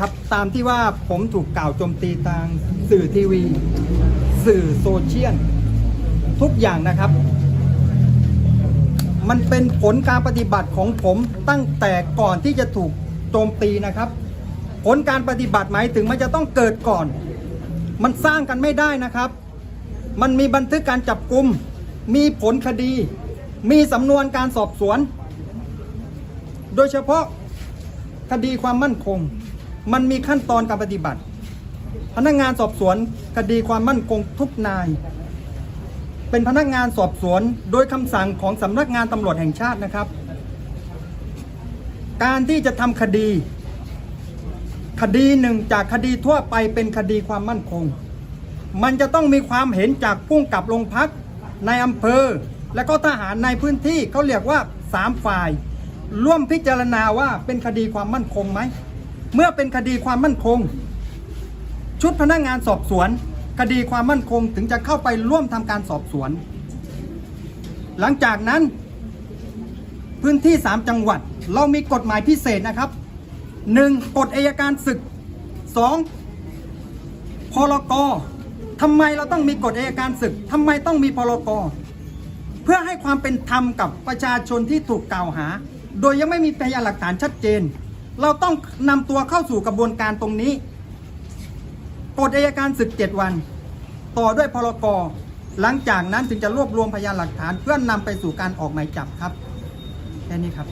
ครับตามที่ว่าผมถูกกล่าวโจมตีทางสื่อทีวี สื่อโซเชียลทุกอย่างนะครับ มันเป็นผลการปฏิบัติของผมตั้งแต่ก่อนที่จะถูกโจมตีนะครับ ผลการปฏิบัติหมายถึงมันจะต้องเกิดก่อน มันสร้างกันไม่ได้นะครับ มันมีบันทึกการจับกลุ่มมีผลคดี มีสำนวนการสอบสวน โดยเฉพาะคดีความมั่นคง มันมีขั้นตอนการปฏิบัติ พนักงานสอบสวนคดีความมั่นคงทุกนาย เป็นพนักงานสอบสวนโดยคำสั่งของสำนักงานตำรวจแห่งชาตินะครับ การที่จะทำคดี คดีหนึ่งจากคดีทั่วไปเป็นคดีความมั่นคง มันจะต้องมีความเห็นจากผู้กับโรงพักในอำเภอ และก็ทหารในพื้นที่เขาเรียกว่าสามฝ่าย ร่วมพิจารณาว่าเป็นคดีความมั่นคงไหม เมื่อเป็นคดีความมั่นคง ชุดพนักงานสอบสวน คดีความมั่นคงถึงจะเข้าไปร่วมทำการสอบสวน หลังจากนั้น พื้นที่ 3 จังหวัด เรามีกฎหมายพิเศษนะครับ 1. กฎอายการศึก 2. พรกทำไมเราต้องมีกฎอายการศึกทำไมต้องมีพรกเพื่อให้ความเป็นธรรมกับประชาชนที่ถูกกล่าวหา โดยยังไม่มีพยานหลักฐานชัดเจน เราต้องนำตัวเข้าสู่กระบวนการตรงนี้กฎอายการศึก 7 วัน ต่อด้วยพรกหลังจากนั้นถึงจะรวบรวมพยานหลักฐานเพื่อนำไปสู่การออกหมายจับครับ แค่นี้ครับ